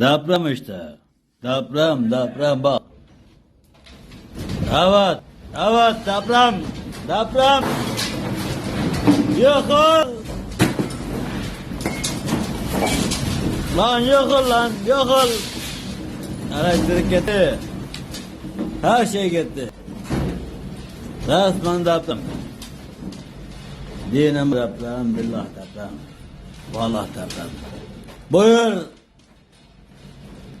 Deprem işte. Deprem, deprem bak. Evet, evet deprem, deprem. Yıkıl. Lan yıkıl lan, yıkıl. Elektrik gitti. Her şey gitti. Resmen deprem. Dinem deprem, billah deprem. Vallahi deprem. Buyur.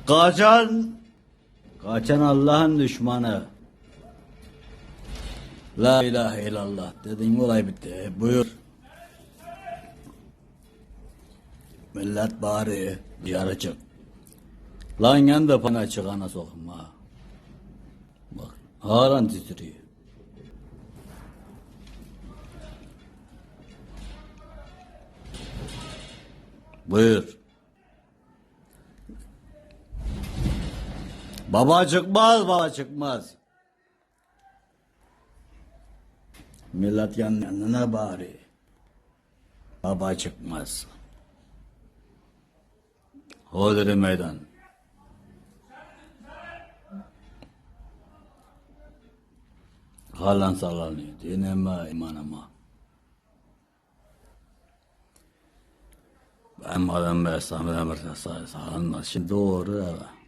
Kaçan, kaçan Allah'ın düşmanı. La ilahe illallah dedin olay bitti. Buyur. Millet bari dışarı çık. Lan yan da pana çıkana sokun ha. Bak halen titriyor. Buyur. Baba çıkmaz, baba çıkmaz. Millet yan yanına bari. Baba çıkmaz. Hodri meydan. Halen sallanıyor. Dinime, imanıma. Ben madem ben sana emir sallanmaz. Şimdi doğru evet.